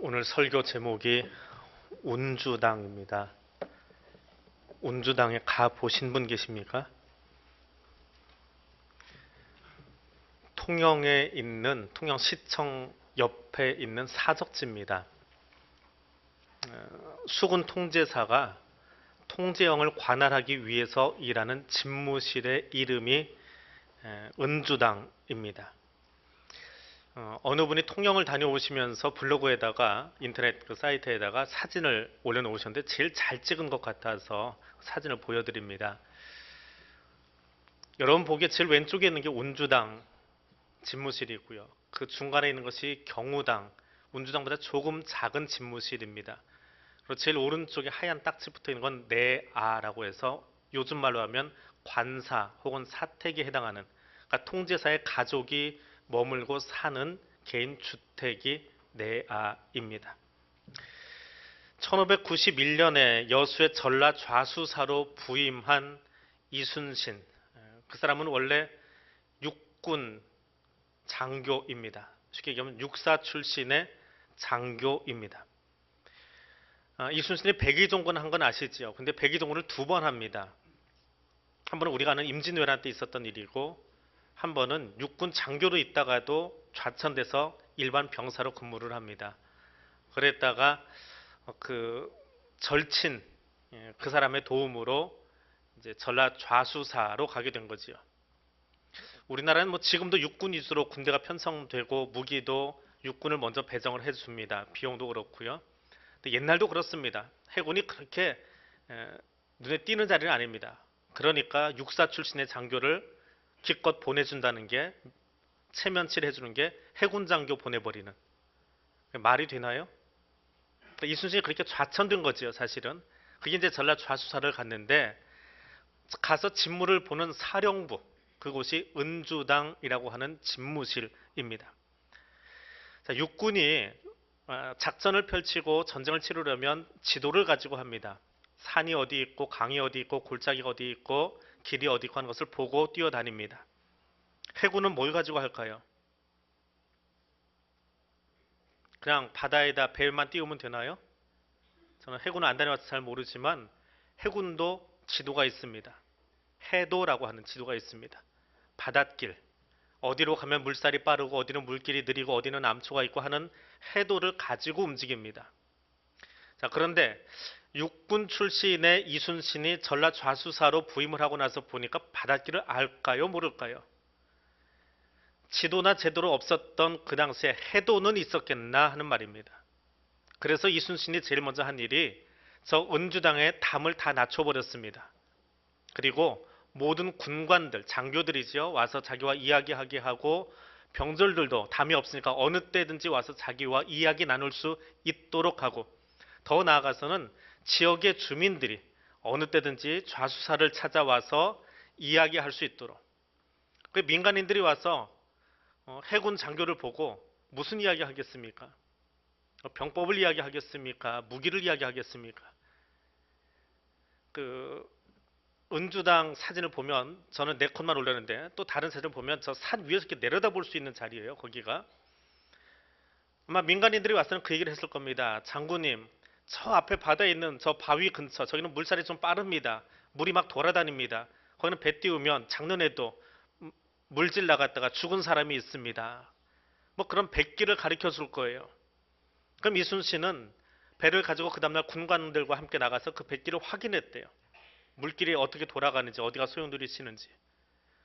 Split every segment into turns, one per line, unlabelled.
오늘 설교 제목이 운주당입니다. 운주당에 가 보신 분 계십니까? 통영에 있는 통영 시청 옆에 있는 사적지입니다. 어, 수군 통제사가 통제영을 관할하기 위해서 일하는 집무실의 이름이 에, 은주당입니다. 어, 어느 분이 통영을 다녀오시면서 블로그에다가 인터넷 그 사이트에다가 사진을 올려놓으셨는데 제일 잘 찍은 것 같아서 사진을 보여드립니다. 여러분 보기에 제일 왼쪽에 있는 게 운주당 집무실이고요. 그 중간에 있는 것이 경우당, 운주당보다 조금 작은 집무실입니다. 그리고 제일 오른쪽에 하얀 딱지 붙어 있는 건 내아라고 해서 요즘 말로 하면 관사 혹은 사택에 해당하는 그러니까 통제사의 가족이 머물고 사는 개인 주택이 내아입니다. 1591년에 여수의 전라 좌수사로 부임한 이순신 그 사람은 원래 육군 장교입니다. 쉽게 얘기하면 육사 출신의 장교입니다. 아, 이순신이 백의종군 한 건 아시지요? 근데 백의종군을 두 번 합니다. 한 번은 우리가 아는 임진왜란 때 있었던 일이고 한 번은 육군 장교로 있다가도 좌천돼서 일반 병사로 근무를 합니다. 그랬다가 그 절친 예, 그 사람의 도움으로 이제 전라 좌수사로 가게 된 거지요. 우리나라는 뭐 지금도 육군 위주로 군대가 편성되고 무기도 육군을 먼저 배정을 해줍니다. 비용도 그렇고요. 옛날도 그렇습니다. 해군이 그렇게 에, 눈에 띄는 자리는 아닙니다. 그러니까 육사 출신의 장교를 기껏 보내준다는 게 체면칠 해주는 게 해군 장교 보내버리는 말이 되나요? 이순신이 그렇게 좌천된 거지요, 사실은. 그게 이제 전라 좌수사를 갔는데 가서 직무를 보는 사령부 그곳이 은주당이라고 하는 집무실입니다. 자, 육군이 아, 작전을 펼치고 전쟁을 치르려면 지도를 가지고 합니다. 산이 어디 있고 강이 어디 있고 골짜기가 어디 있고 길이 어디 있고 하는 것을 보고 뛰어다닙니다. 해군은 뭘 가지고 할까요? 그냥 바다에다 배만 띄우면 되나요? 저는 해군은 안 다녀와서 잘 모르지만 해군도 지도가 있습니다. 해도라고 하는 지도가 있습니다. 바닷길, 어디로 가면 물살이 빠르고 어디는 물길이 느리고 어디는 암초가 있고 하는 해도를 가지고 움직입니다. 자, 그런데 육군 출신의 이순신이 전라 좌수사로 부임을 하고 나서 보니까 바닷길을 알까요, 모를까요? 지도나 제도로 없었던 그 당시에 해도는 있었겠나 하는 말입니다. 그래서 이순신이 제일 먼저 한 일이 저 은주당의 담을 다 낮춰버렸습니다. 그리고 모든 군관들, 장교들이지요. 와서 자기와 이야기하게 하고 병졸들도 담이 없으니까 어느 때든지 와서 자기와 이야기 나눌 수 있도록 하고 더 나아가서는 지역의 주민들이 어느 때든지 좌수사를 찾아와서 이야기할 수 있도록 그 민간인들이 와서 어, 해군 장교를 보고 무슨 이야기 하겠습니까? 어, 병법을 이야기하겠습니까? 무기를 이야기하겠습니까? 그 은주당 사진을 보면 저는 네 컷만 올렸는데 또 다른 사진을 보면 저 산 위에서 이렇게 내려다 볼 수 있는 자리예요. 거기가 아마 민간인들이 와서는 그 얘기를 했을 겁니다. 장군님, 저 앞에 바다에 있는 저 바위 근처 저기는 물살이 좀 빠릅니다. 물이 막 돌아다닙니다. 거기는 배 띄우면 작년에도 물질 나갔다가 죽은 사람이 있습니다. 뭐 그런 백기를 가르쳐 줄 거예요. 그럼 이순신은 배를 가지고 그 다음날 군관들과 함께 나가서 그 백기를 확인했대요. 물길이 어떻게 돌아가는지 어디가 소용돌이 치는지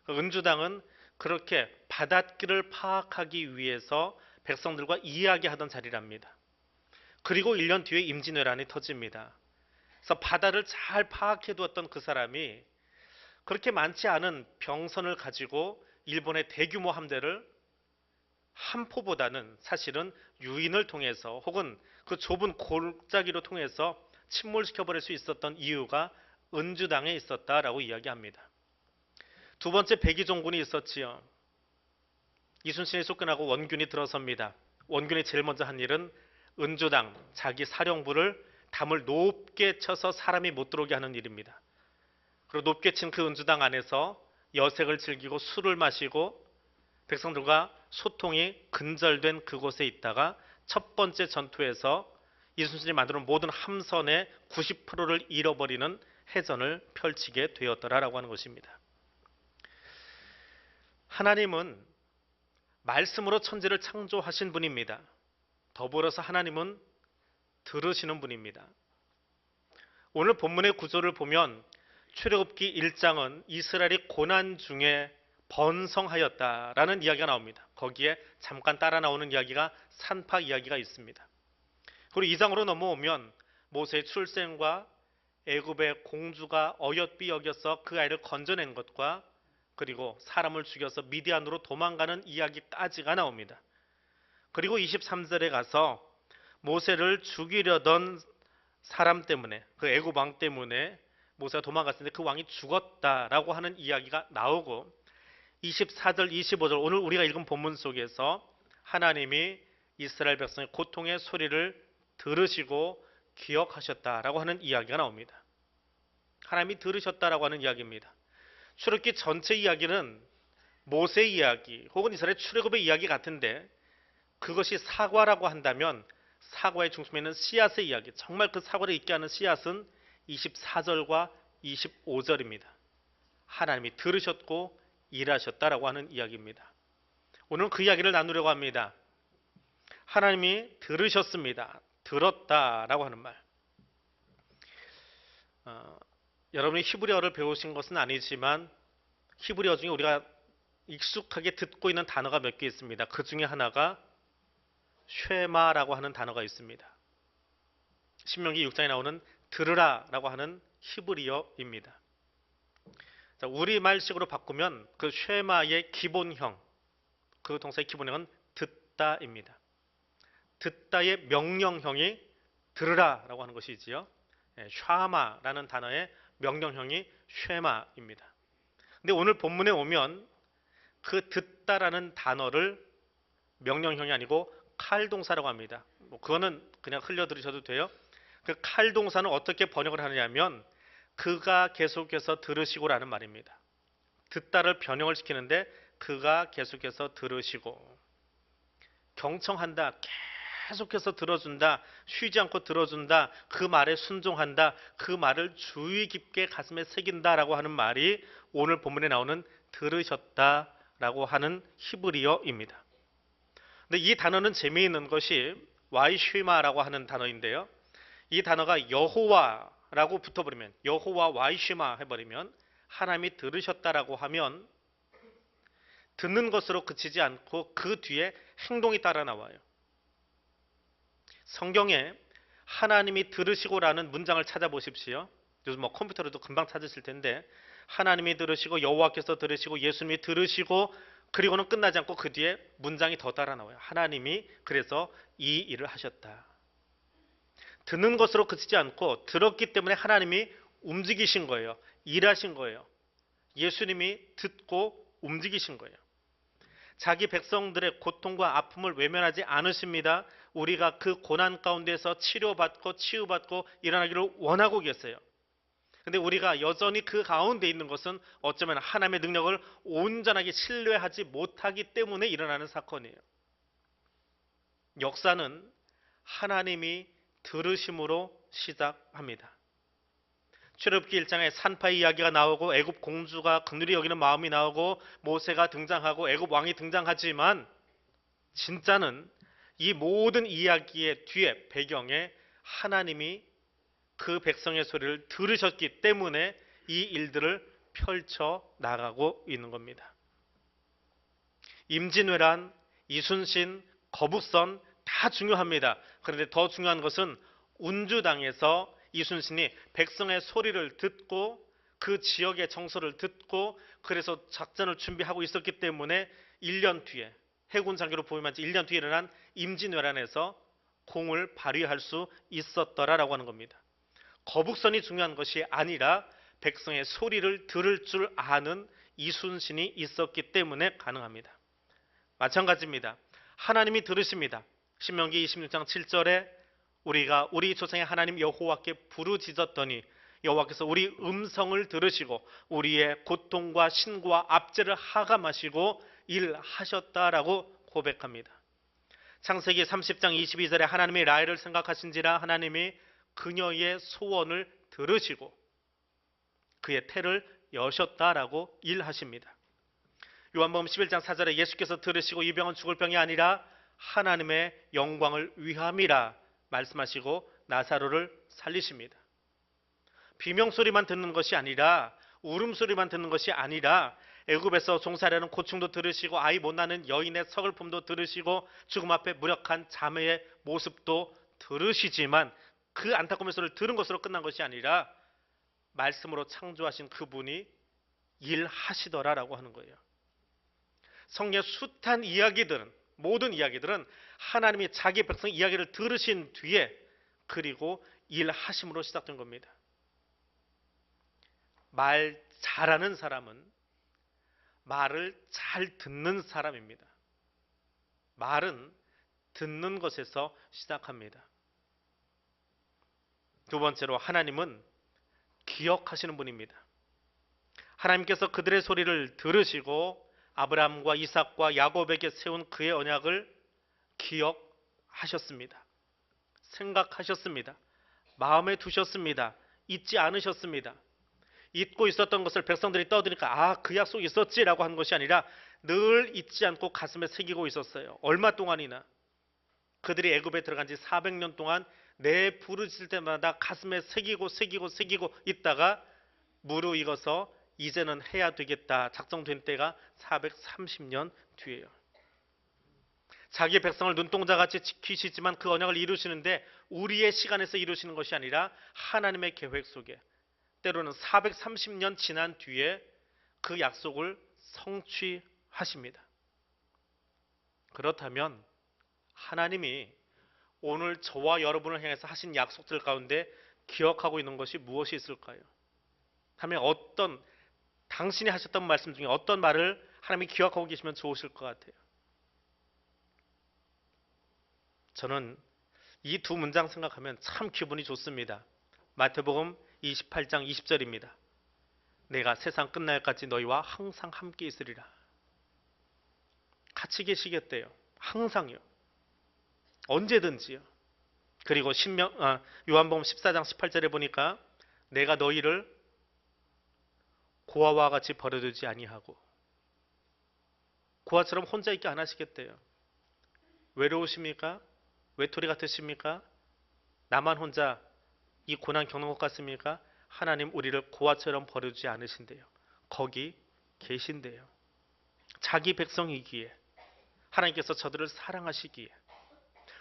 그 은주당은 그렇게 바닷길을 파악하기 위해서 백성들과 이야기하던 자리랍니다. 그리고 1년 뒤에 임진왜란이 터집니다. 그래서 바다를 잘 파악해 두었던 그 사람이 그렇게 많지 않은 병선을 가지고 일본의 대규모 함대를 한 포보다는 사실은 유인을 통해서 혹은 그 좁은 골짜기로 통해서 침몰시켜 버릴 수 있었던 이유가 은주당에 있었다라고 이야기합니다. 두 번째 백의종군이 있었지요. 이순신이 쫓겨나고 원균이 들어섭니다. 원균이 제일 먼저 한 일은 은주당 자기 사령부를 담을 높게 쳐서 사람이 못 들어오게 하는 일입니다. 그리고 높게 친 그 은주당 안에서 여색을 즐기고 술을 마시고 백성들과 소통이 근절된 그곳에 있다가 첫 번째 전투에서 이순신이 만든 모든 함선의 90%를 잃어버리는 해전을 펼치게 되었더라라고 하는 것입니다. 하나님은 말씀으로 천지를 창조하신 분입니다. 더불어서 하나님은 들으시는 분입니다. 오늘 본문의 구조를 보면 출애굽기 1장은 이스라엘이 고난 중에 번성하였다라는 이야기가 나옵니다. 거기에 잠깐 따라 나오는 이야기가 산파 이야기가 있습니다. 그리고 2장으로 넘어오면 모세의 출생과 애굽의 공주가 어여삐 여겨서 그 아이를 건져낸 것과 그리고 사람을 죽여서 미디안으로 도망가는 이야기까지가 나옵니다. 그리고 23절에 가서 모세를 죽이려던 사람 때문에 그 애굽 왕 때문에 모세가 도망갔을 때그 왕이 죽었다라고 하는 이야기가 나오고 24절 25절 오늘 우리가 읽은 본문 속에서 하나님이 이스라엘 백성의 고통의 소리를 들으시고 기억하셨다라고 하는 이야기가 나옵니다. 하나님이 들으셨다라고 하는 이야기입니다. 출애굽기 전체 이야기는 모세 이야기 혹은 이스라엘 출애굽의 이야기 같은데 그것이 사과라고 한다면 사과의 중심에 있는 씨앗의 이야기 정말 그 사과를 있게 하는 씨앗은 24절과 25절입니다. 하나님이 들으셨고 일하셨다라고 하는 이야기입니다. 오늘 그 이야기를 나누려고 합니다. 하나님이 들으셨습니다. 들었다라고 하는 말. 어, 여러분이 히브리어를 배우신 것은 아니지만 히브리어 중에 우리가 익숙하게 듣고 있는 단어가 몇 개 있습니다. 그 중에 하나가 쉐마라고 하는 단어가 있습니다. 신명기 6장에 나오는 들으라라고 하는 히브리어입니다. 자, 우리말식으로 바꾸면 그 쉐마의 기본형, 그 동사의 기본형은 듣다입니다. 듣다의 명령형이 들으라라고 하는 것이지요. 예, 샤마라는 단어의 명령형이 쉐마입니다. 근데 오늘 본문에 오면 그 듣다라는 단어를 명령형이 아니고 칼 동사라고 합니다. 뭐 그거는 그냥 흘려 들으셔도 돼요. 그 칼 동사는 어떻게 번역을 하느냐면 그가 계속해서 들으시고라는 말입니다. 듣다를 변형을 시키는데 그가 계속해서 들으시고 경청한다. 계속해서 들어준다. 쉬지 않고 들어준다. 그 말에 순종한다. 그 말을 주의 깊게 가슴에 새긴다라고 하는 말이 오늘 본문에 나오는 들으셨다라고 하는 히브리어입니다. 근데 이 단어는 재미있는 것이 와이쉬마라고 하는 단어인데요. 이 단어가 여호와라고 붙어버리면 여호와 와이쉬마 해버리면 하나님이 들으셨다라고 하면 듣는 것으로 그치지 않고 그 뒤에 행동이 따라 나와요. 성경에 하나님이 들으시고라는 문장을 찾아보십시오. 요즘 뭐 컴퓨터로도 금방 찾으실 텐데 하나님이 들으시고 여호와께서 들으시고 예수님이 들으시고 그리고는 끝나지 않고 그 뒤에 문장이 더 따라 나와요. 하나님이 그래서 이 일을 하셨다. 듣는 것으로 그치지 않고 들었기 때문에 하나님이 움직이신 거예요. 일하신 거예요. 예수님이 듣고 움직이신 거예요. 자기 백성들의 고통과 아픔을 외면하지 않으십니다. 우리가 그 고난 가운데서 치료받고 치유받고 일어나기를 원하고 계세요. 근데 우리가 여전히 그 가운데 있는 것은 어쩌면 하나님의 능력을 온전하게 신뢰하지 못하기 때문에 일어나는 사건이에요. 역사는 하나님이 들으심으로 시작합니다. 출애굽기 1장에 산파 이야기가 나오고 애굽 공주가 그늘이 여기는 마음이 나오고 모세가 등장하고 애굽 왕이 등장하지만 진짜는 이 모든 이야기의 뒤에 배경에 하나님이 그 백성의 소리를 들으셨기 때문에 이 일들을 펼쳐 나가고 있는 겁니다. 임진왜란, 이순신, 거북선 다 중요합니다. 그런데 더 중요한 것은 운주당에서 이순신이 백성의 소리를 듣고 그 지역의 정서를 듣고 그래서 작전을 준비하고 있었기 때문에 1년 뒤에 해군 장교로 보임한 지 1년 뒤에 일어난 임진왜란에서 공을 발휘할 수 있었더라라고 하는 겁니다. 거북선이 중요한 것이 아니라 백성의 소리를 들을 줄 아는 이순신이 있었기 때문에 가능합니다. 마찬가지입니다. 하나님이 들으십니다. 신명기 26장 7절에 우리가 우리 조상의 하나님 여호와께 부르짖었더니 여호와께서 우리 음성을 들으시고 우리의 고통과 신고와 압제를 하감하시고 일하셨다라고 고백합니다. 창세기 30장 22절에 하나님이 라헬을 생각하신지라 하나님이 그녀의 소원을 들으시고 그의 태를 여셨다라고 일하십니다. 요한복음 11장 4절에 예수께서 들으시고 이 병은 죽을 병이 아니라 하나님의 영광을 위함이라 말씀하시고 나사로를 살리십니다. 비명 소리만 듣는 것이 아니라 울음 소리만 듣는 것이 아니라 애굽에서 종살이하는 고충도 들으시고 아이 못 낳는 여인의 서글픔도 들으시고 죽음 앞에 무력한 자매의 모습도 들으시지만 그 안타까운 소리를 들은 것으로 끝난 것이 아니라 말씀으로 창조하신 그분이 일하시더라라고 하는 거예요. 성경의 숱한 이야기들은 모든 이야기들은 하나님이 자기 백성 이야기를 들으신 뒤에 그리고 일하심으로 시작된 겁니다. 말 잘하는 사람은 말을 잘 듣는 사람입니다. 말은 듣는 것에서 시작합니다. 두 번째로 하나님은 기억하시는 분입니다. 하나님께서 그들의 소리를 들으시고 아브라함과 이삭과 야곱에게 세운 그의 언약을 기억하셨습니다. 생각하셨습니다. 마음에 두셨습니다. 잊지 않으셨습니다. 잊고 있었던 것을 백성들이 떠드니까 아, 그 약속 있었지라고 한 것이 아니라 늘 잊지 않고 가슴에 새기고 있었어요. 얼마 동안이나 그들이 애굽에 들어간 지 400년 동안 내 부르짖을 때마다 가슴에 새기고 새기고 새기고 있다가 무르익어서 이제는 해야 되겠다 작정된 때가 430년 뒤에요. 자기 백성을 눈동자같이 지키시지만 그 언약을 이루시는데 우리의 시간에서 이루시는 것이 아니라 하나님의 계획 속에 때로는 430년 지난 뒤에 그 약속을 성취하십니다. 그렇다면 하나님이 오늘 저와 여러분을 향해서 하신 약속들 가운데 기억하고 있는 것이 무엇이 있을까요? 하면 어떤 당신이 하셨던 말씀 중에 어떤 말을 하나님이 기억하고 계시면 좋으실 것 같아요. 저는 이 두 문장 생각하면 참 기분이 좋습니다. 마태복음 28장 20절입니다. 내가 세상 끝날까지 너희와 항상 함께 있으리라. 같이 계시겠대요. 항상요. 언제든지요. 그리고 신명, 아, 요한복음 14장 18절에 보니까 내가 너희를 고아와 같이 버려두지 아니하고 고아처럼 혼자 있게 안 하시겠대요. 외로우십니까? 외톨이 같으십니까? 나만 혼자 이 고난 겪는 것 같습니까? 하나님 우리를 고아처럼 버려두지 않으신대요. 거기 계신대요. 자기 백성이기에 하나님께서 저들을 사랑하시기에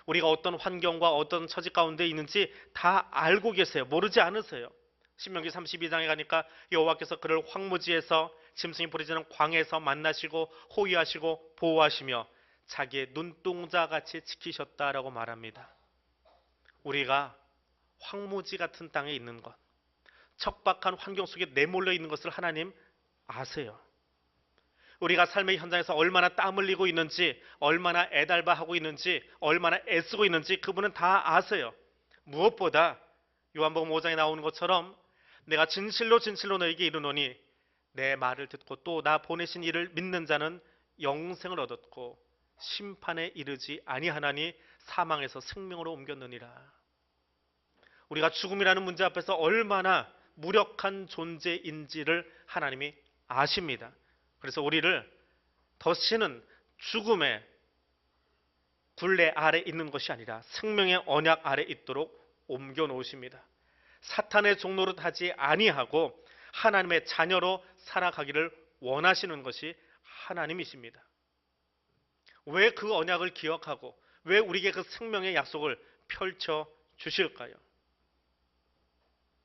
우리가 어떤 환경과 어떤 처지 가운데 있는지 다 알고 계세요. 모르지 않으세요. 신명기 32장에 가니까 여호와께서 그를 황무지에서 짐승이 부르짖는 광에서 만나시고 호위하시고 보호하시며 자기의 눈동자 같이 지키셨다라고 말합니다. 우리가 황무지 같은 땅에 있는 것, 척박한 환경 속에 내몰려 있는 것을 하나님 아세요. 우리가 삶의 현장에서 얼마나 땀 흘리고 있는지, 얼마나 애달바하고 있는지, 얼마나 애쓰고 있는지 그분은 다 아세요. 무엇보다 요한복음 5장에 나오는 것처럼 내가 진실로 진실로 너에게 이르노니 내 말을 듣고 또 나 보내신 이를 믿는 자는 영생을 얻었고 심판에 이르지 아니하나니 사망에서 생명으로 옮겼느니라. 우리가 죽음이라는 문제 앞에서 얼마나 무력한 존재인지를 하나님이 아십니다. 그래서 우리를 더시는 죽음의 굴레 아래 있는 것이 아니라 생명의 언약 아래 있도록 옮겨 놓으십니다. 사탄의 종로를 하지 아니하고 하나님의 자녀로 살아가기를 원하시는 것이 하나님이십니다. 왜 그 언약을 기억하고 왜 우리에게 그 생명의 약속을 펼쳐 주실까요?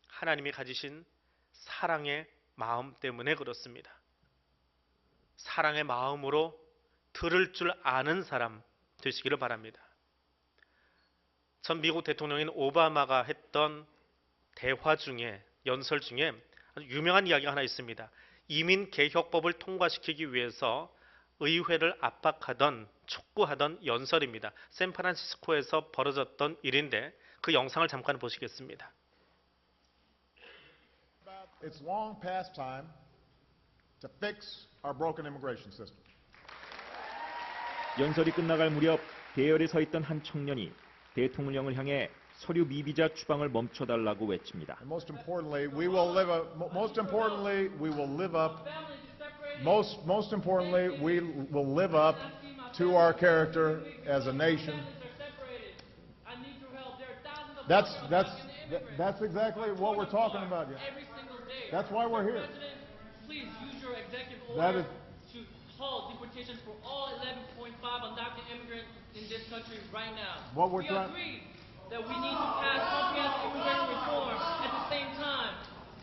하나님이 가지신 사랑의 마음 때문에 그렇습니다. 사랑의 마음으로 들을 줄 아는 사람 되시기를 바랍니다. 전 미국 대통령인 오바마가 했던 대화 중에 연설 중에 아주 유명한 이야기가 하나 있습니다. 이민 개혁법을 통과시키기 위해서 의회를 압박하던 촉구하던 연설입니다. 샌프란시스코에서 벌어졌던 일인데 그 영상을 잠깐 보시겠습니다.
It's long past time to fix our broken immigration system.
연설이 끝나갈 무렵 대열에 서 있던 한 청년이 대통령을 향해 서류 미비자 추방을 멈춰달라고 외칩니다.
And most importantly, we will live up, mo- most importantly, we will live up, most, most importantly, we will live up to our character as a nation. That's, that's, that's exactly what we're talking about, yeah.
Every single day.
That's why we're here. That
order to halt deportations for all 11.5 undocumented immigrants in this country right now.
What we're
we
trying-
agree that we need to pass comprehensive immigration reform. At the same time,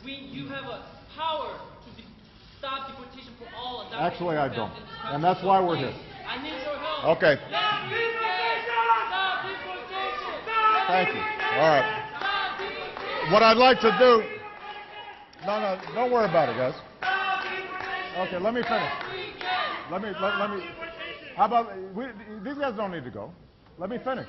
we, you have a power to de- stop deportation for all undocumented
Actually, I
immigrants
don't. And that's why we're here.
I need your help.
Okay.
Stop deportation! Stop deportation!
Thank you. All right. What I'd like to do, no, no, don't worry about it, guys. Okay, let me finish. Let me, let, let me, how about, we, these guys don't need to go. Let me finish.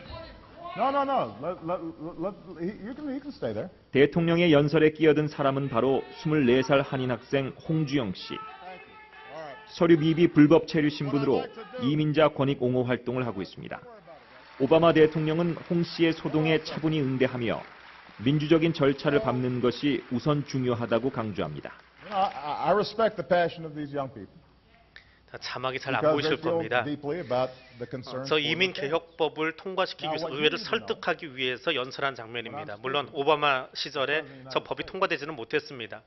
No, no, no, let, let, let, you can, he can stay there.
대통령의 연설에 끼어든 사람은 바로 24살 한인 학생 홍주영 씨.
You.
서류 미비 불법 체류 신분으로 이민자 권익 옹호 활동을 하고 있습니다. 오바마 대통령은 홍 씨의 소동에 차분히 응대하며 민주적인 절차를 밟는 것이 우선 중요하다고 강조합니다.
I, I respect the passion of these young people
자, 자막이 잘 안 보이실 겁니다.
deeply about the
어,
concerns.
저 이민 개혁법을 통과시키기 위해서 의회를 설득하기 위해서 연설한 장면입니다. 물론 오바마 시절에 저 법이. 통과되지는 못했습니다.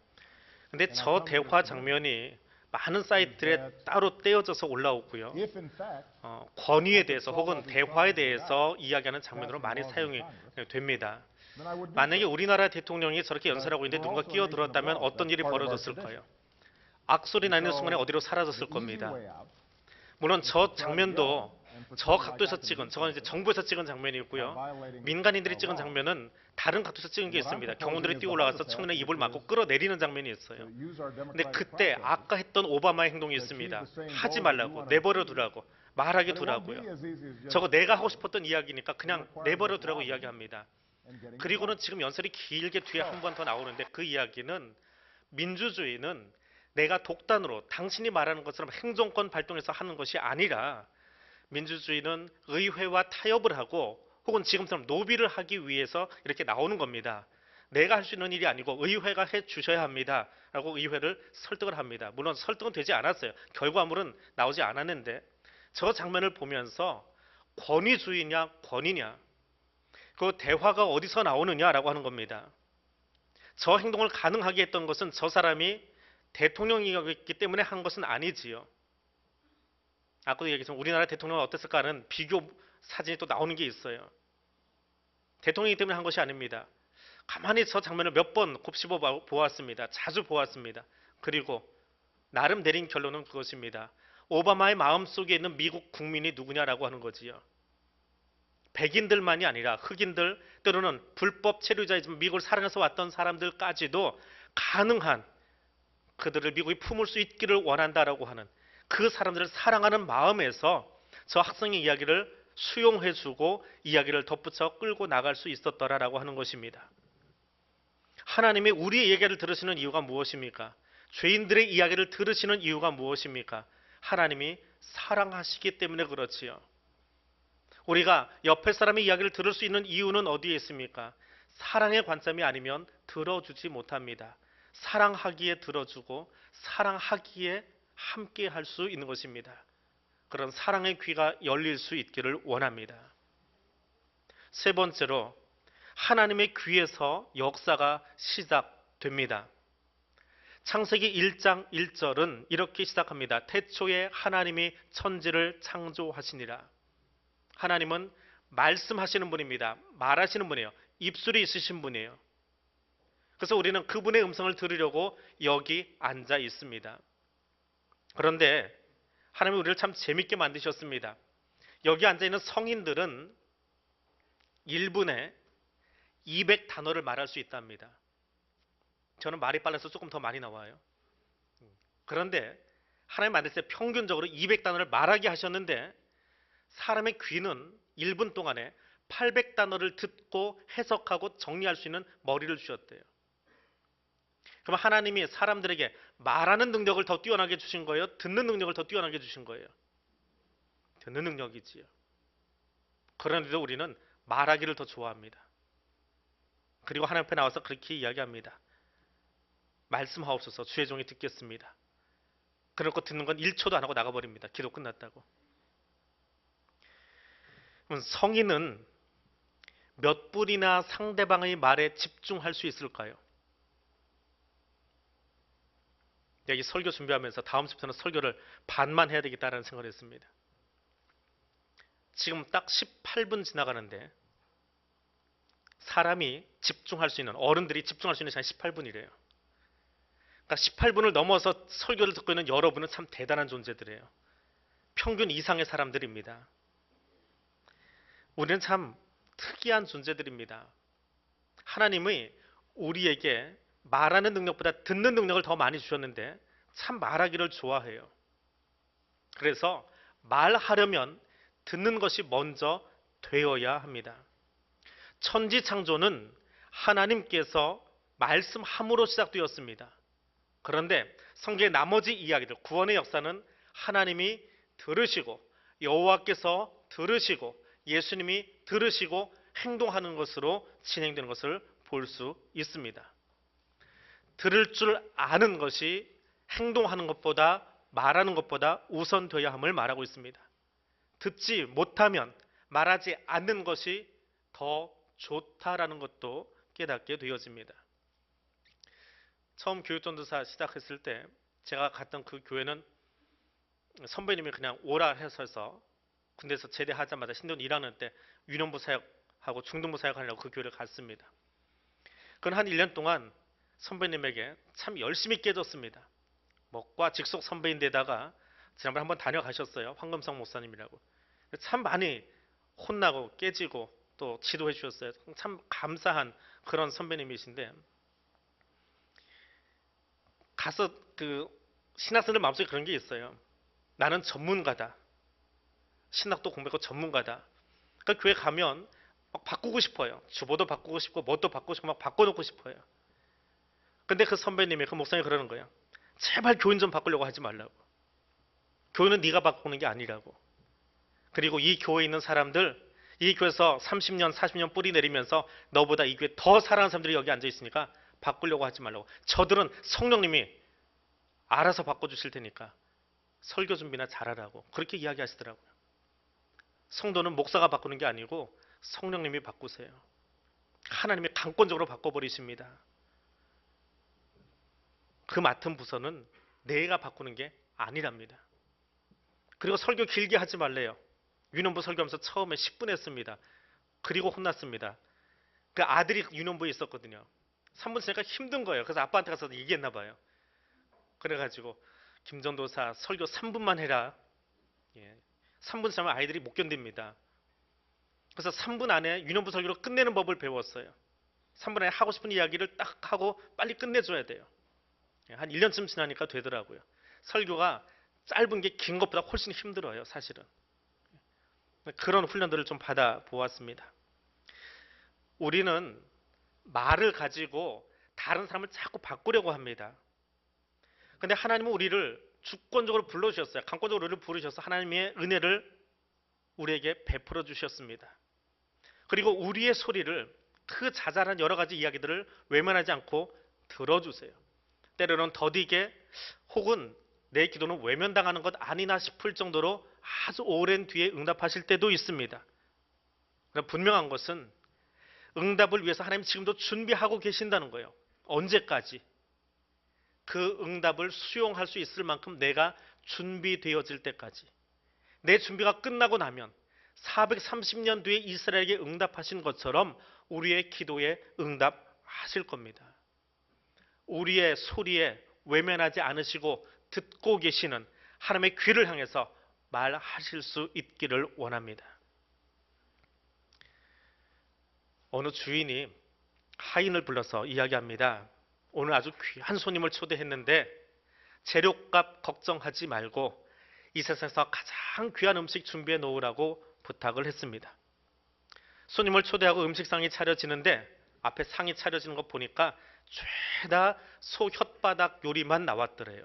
근데 저 대화 장면이 많은 사이트에 따로 떼어져서 올라오고요. 어, 권위에 대해서 혹은 대화에 대해서 이야기하는 장면으로 많이 사용이 됩니다. 만약에. 우리나라 대통령이 저렇게 연설하고 있는데 누가 끼어들었다면 어떤 일이 벌어졌을까요? 악소리 나는 순간에 어디로 사라졌을 겁니다. 물론 저 장면도 저 각도에서 찍은 저건 이제 정부에서 찍은 장면이고요. 민간인들이 찍은 장면은 다른 각도에서 찍은 게 있습니다. 경호들이 뛰어 올라가서 청년의 입을 막고 끌어내리는 장면이 있어요.
to use our
근데 그때. 아까 했던 오바마의 행동이 있습니다. 하지 말라고 내버려 두라고 말하게 두라고요. 저거 내가 하고 싶었던 이야기니까 그냥 내버려 두라고 이야기합니다. 그리고는 지금 연설이 길게 뒤에 한 번 더 나오는데 그 이야기는 민주주의는 내가 독단으로 당신이 말하는 것처럼 행정권 발동해서 하는 것이 아니라 민주주의는 의회와 타협을 하고 혹은 지금처럼 노비를 하기 위해서 이렇게 나오는 겁니다. 내가 할 수 있는 일이 아니고 의회가 해 주셔야 합니다. 라고 의회를 설득을 합니다. 물론 설득은 되지 않았어요. 결과물은 나오지 않았는데 저 장면을 보면서 권위주의냐 권위냐 그 대화가 어디서 나오느냐라고 하는 겁니다. 저 행동을 가능하게 했던 것은 저 사람이 대통령이었기 때문에 한 것은 아니지요. 아까도 얘기했지만 우리나라 대통령은 어땠을까 하는 비교 사진이 또 나오는 게 있어요. 대통령이기 때문에 한 것이 아닙니다. 가만히 저 장면을 몇 번 곱씹어 봐- 보았습니다. 자주 보았습니다. 그리고 나름 내린 결론은 그것입니다. 오바마의 마음속에 있는 미국 국민이 누구냐라고 하는 거지요. 백인들만이 아니라 흑인들 때로는 불법 체류자이지만 미국을 사랑해서 왔던 사람들까지도 가능한 그들을 미국이 품을 수 있기를 원한다라고 하는 그 사람들을 사랑하는 마음에서 저 학생의 이야기를 수용해주고 이야기를 덧붙여 끌고 나갈 수 있었더라라고 하는 것입니다. 하나님이 우리의 얘기를 들으시는 이유가 무엇입니까? 죄인들의 이야기를 들으시는 이유가 무엇입니까? 하나님이 사랑하시기 때문에 그렇지요. 우리가 옆에 사람의 이야기를 들을 수 있는 이유는 어디에 있습니까? 사랑의 관점이 아니면 들어주지 못합니다. 사랑하기에 들어주고 사랑하기에 함께 할 수 있는 것입니다. 그런 사랑의 귀가 열릴 수 있기를 원합니다. 세 번째로 하나님의 귀에서 역사가 시작됩니다. 창세기 1장 1절은 이렇게 시작합니다. 태초에 하나님이 천지를 창조하시니라. 하나님은 말씀하시는 분입니다. 말하시는 분이에요. 입술이 있으신 분이에요. 그래서 우리는 그분의 음성을 들으려고 여기 앉아 있습니다. 그런데 하나님이 우리를 참 재밌게 만드셨습니다. 여기 앉아 있는 성인들은 1분에 200 단어를 말할 수 있답니다. 저는 말이 빨라서 조금 더 많이 나와요. 그런데 하나님 만드실 때 평균적으로 200 단어를 말하게 하셨는데 사람의 귀는 1분 동안에 800 단어를 듣고 해석하고 정리할 수 있는 머리를 주셨대요. 그럼 하나님이 사람들에게 말하는 능력을 더 뛰어나게 주신 거예요? 듣는 능력을 더 뛰어나게 주신 거예요? 듣는 능력이지요. 그런데도 우리는 말하기를 더 좋아합니다. 그리고 하나님 앞에 나와서 그렇게 이야기합니다. 말씀하옵소서 주의 종이 듣겠습니다. 그렇고 듣는 건 1초도 안 하고 나가버립니다. 기도 끝났다고. 성인은 몇 분이나 상대방의 말에 집중할 수 있을까요? 여기 설교 준비하면서 다음 주부터는 설교를 반만 해야 되겠다라는 생각을 했습니다. 지금 딱 18분 지나가는데 사람이 집중할 수 있는 어른들이 집중할 수 있는 시간이 18분이래요. 그러니까 18분을 넘어서 설교를 듣고 있는 여러분은 참 대단한 존재들이에요. 평균 이상의 사람들입니다. 우리는 참 특이한 존재들입니다. 하나님이 우리에게 말하는 능력보다 듣는 능력을 더 많이 주셨는데 참 말하기를 좋아해요. 그래서 말하려면 듣는 것이 먼저 되어야 합니다. 천지 창조는 하나님께서 말씀함으로 시작되었습니다. 그런데 성경의 나머지 이야기들 구원의 역사는 하나님이 들으시고 여호와께서 들으시고 예수님이 들으시고 행동하는 것으로 진행되는 것을 볼 수 있습니다. 들을 줄 아는 것이 행동하는 것보다 말하는 것보다 우선되어야 함을 말하고 있습니다. 듣지 못하면 말하지 않는 것이 더 좋다라는 것도 깨닫게 되어집니다. 처음 교육전도사 시작했을 때 제가 갔던 그 교회는 선배님이 그냥 오라 해서서 군대에서 제대하자마자 신돈 일하는 때 위원부 사역하고 중등부 사역하려고 그 교회를 갔습니다. 그건 한 1년 동안 선배님에게 참 열심히 깨졌습니다. 먹과 직속 선배인데다가 지난번에 한번 다녀가셨어요. 황금성 목사님이라고. 참 많이 혼나고 깨지고 또 지도해 주셨어요. 참 감사한 그런 선배님이신데 가서 그 신학생들 마음속에 그런 게 있어요. 나는 전문가다. 신학도 공부하고 전문가다. 그러니까 교회 가면 막 바꾸고 싶어요. 주보도 바꾸고 싶고 뭣도 바꾸고 싶고 막 바꿔놓고 싶어요. 근데 그 선배님이 그 목사님이 그러는 거예요. 제발 교인 좀 바꾸려고 하지 말라고. 교인은 네가 바꾸는 게 아니라고. 그리고 이 교회에 있는 사람들 이 교회에서 30년, 40년 뿌리 내리면서 너보다 이 교회 더 사랑하는 사람들이 여기 앉아 있으니까 바꾸려고 하지 말라고. 저들은 성령님이 알아서 바꿔주실 테니까 설교 준비나 잘하라고. 그렇게 이야기하시더라고요. 성도는 목사가 바꾸는 게 아니고 성령님이 바꾸세요. 하나님이 강권적으로 바꿔버리십니다. 그 맡은 부서는 내가 바꾸는 게 아니랍니다. 그리고 설교 길게 하지 말래요. 유년부 설교하면서 처음에 10분 했습니다. 그리고 혼났습니다. 그 아들이 유년부에 있었거든요. 3분 지니까 힘든 거예요. 그래서 아빠한테 가서 얘기했나 봐요. 그래가지고 김전도사 설교 3분만 해라. 예. 3분 지나면 아이들이 못 견딥니다. 그래서 3분 안에 유년부 설교로 끝내는 법을 배웠어요. 3분 안에 하고 싶은 이야기를 딱 하고 빨리 끝내줘야 돼요. 예, 한 1년쯤 지나니까 되더라고요. 설교가 짧은 게 긴 것보다 훨씬 힘들어요, 사실은. 그런 훈련들을 좀 받아 보았습니다. 우리는 말을 가지고 다른 사람을 자꾸 바꾸려고 합니다. 근데 하나님은 우리를 주권적으로 불러주셨어요. 강권적으로 우리를 부르셔서 하나님의 은혜를 우리에게 베풀어 주셨습니다. 그리고 우리의 소리를 그 자잘한 여러 가지 이야기들을 외면하지 않고 들어주세요. 때로는 더디게 혹은 내 기도는 외면당하는 것 아니나 싶을 정도로 아주 오랜 뒤에 응답하실 때도 있습니다. 분명한 것은 응답을 위해서 하나님 지금도 준비하고 계신다는 거예요. 언제까지? 그 응답을 수용할 수 있을 만큼 내가 준비되어질 때까지. 내 준비가 끝나고 나면 430년 뒤에 이스라엘에게 응답하신 것처럼 우리의 기도에 응답하실 겁니다. 우리의 소리에 외면하지 않으시고 듣고 계시는 하나님의 귀를 향해서 말하실 수 있기를 원합니다. 어느 주인이 하인을 불러서 이야기합니다. 오늘 아주 귀한 손님을 초대했는데 재료값 걱정하지 말고 이 세상에서 가장 귀한 음식 준비해 놓으라고 부탁을 했습니다. 손님을 초대하고 음식상이 차려지는데 앞에 상이 차려지는 거 보니까 죄다 소 혓바닥 요리만 나왔더래요.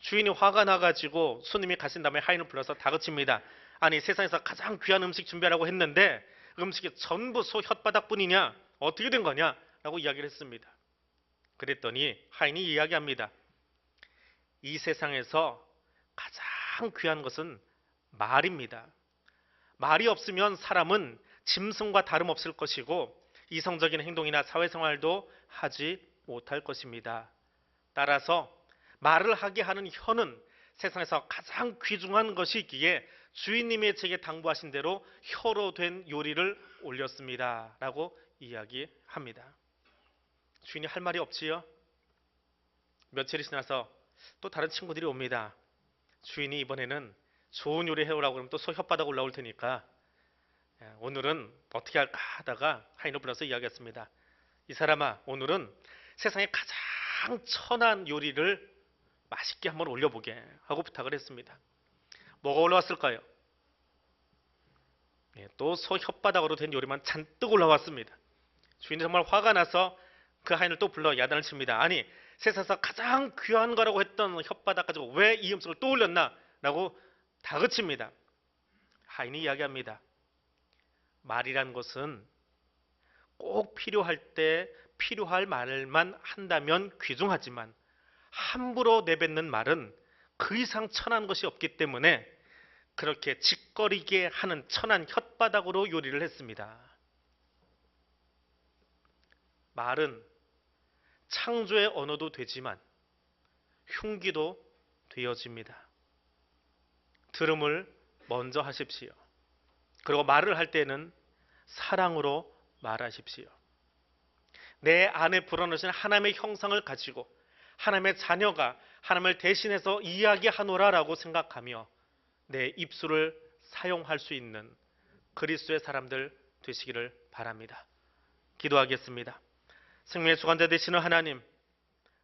주인이 화가 나가지고 손님이 가신 다음에 하인을 불러서 다그칩니다. 아니 세상에서 가장 귀한 음식 준비하라고 했는데 음식이 전부 소 혓바닥뿐이냐? 어떻게 된 거냐? 라고 이야기를 했습니다. 그랬더니 하인이 이야기합니다. 이 세상에서 가장 귀한 것은 말입니다. 말이 없으면 사람은 짐승과 다름없을 것이고 이성적인 행동이나 사회생활도 하지 못할 것입니다. 따라서 말을 하게 하는 혀는 세상에서 가장 귀중한 것이기에 주인님이 제게 당부하신 대로 혀로 된 요리를 올렸습니다. 라고 이야기합니다. 주인이 할 말이 없지요? 며칠이 지나서 또 다른 친구들이 옵니다. 주인이 이번에는 좋은 요리 해오라고 그러면 또 소 혓바닥 올라올 테니까 예, 오늘은 어떻게 할까 하다가 하인을 불러서 이야기했습니다. 이 사람아 오늘은 세상에 가장 천한 요리를 맛있게 한번 올려보게 하고 부탁을 했습니다. 뭐가 올라왔을까요? 예, 또소 혓바닥으로 된 요리만 잔뜩 올라왔습니다. 주인이 정말 화가 나서 그 하인을 또 불러 야단을 칩니다. 아니 세상에서 가장 귀한 거라고 했던 혓바닥 가지고 왜 이 음식을 또 올렸나? 라고 다그칩니다. 하인이 이야기합니다. 말이란 것은 꼭 필요할 때 필요할 말만 한다면 귀중하지만 함부로 내뱉는 말은 그 이상 천한 것이 없기 때문에 그렇게 짓거리게 하는 천한 혓바닥으로 요리를 했습니다. 말은 창조의 언어도 되지만 흉기도 되어집니다. 들음을 먼저 하십시오. 그리고 말을 할 때는 사랑으로 말하십시오. 내 안에 불어넣으신 하나님의 형상을 가지고 하나님의 자녀가 하나님을 대신해서 이야기하노라라고 생각하며 내 입술을 사용할 수 있는 그리스도의 사람들 되시기를 바랍니다. 기도하겠습니다. 생명의 주관자 되시는 하나님,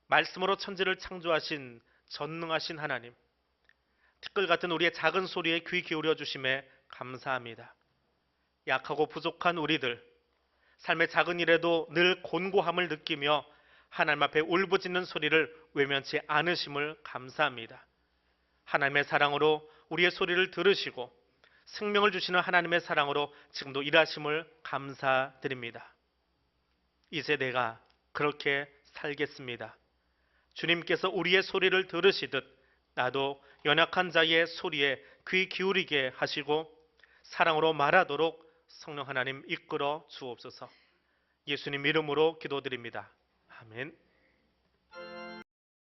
말씀으로 천지를 창조하신 전능하신 하나님, 티끌 같은 우리의 작은 소리에 귀 기울여 주심에 감사합니다. 약하고 부족한 우리들, 삶의 작은 일에도 늘 곤고함을 느끼며 하나님 앞에 울부짖는 소리를 외면치 않으심을 감사합니다. 하나님의 사랑으로 우리의 소리를 들으시고 생명을 주시는 하나님의 사랑으로 지금도 일하심을 감사드립니다. 이제 내가 그렇게 살겠습니다. 주님께서 우리의 소리를 들으시듯 나도 연약한 자의 소리에 귀 기울이게 하시고 사랑으로 말하도록 성령 하나님 이끌어 주옵소서. 예수님 이름으로 기도드립니다. 아멘.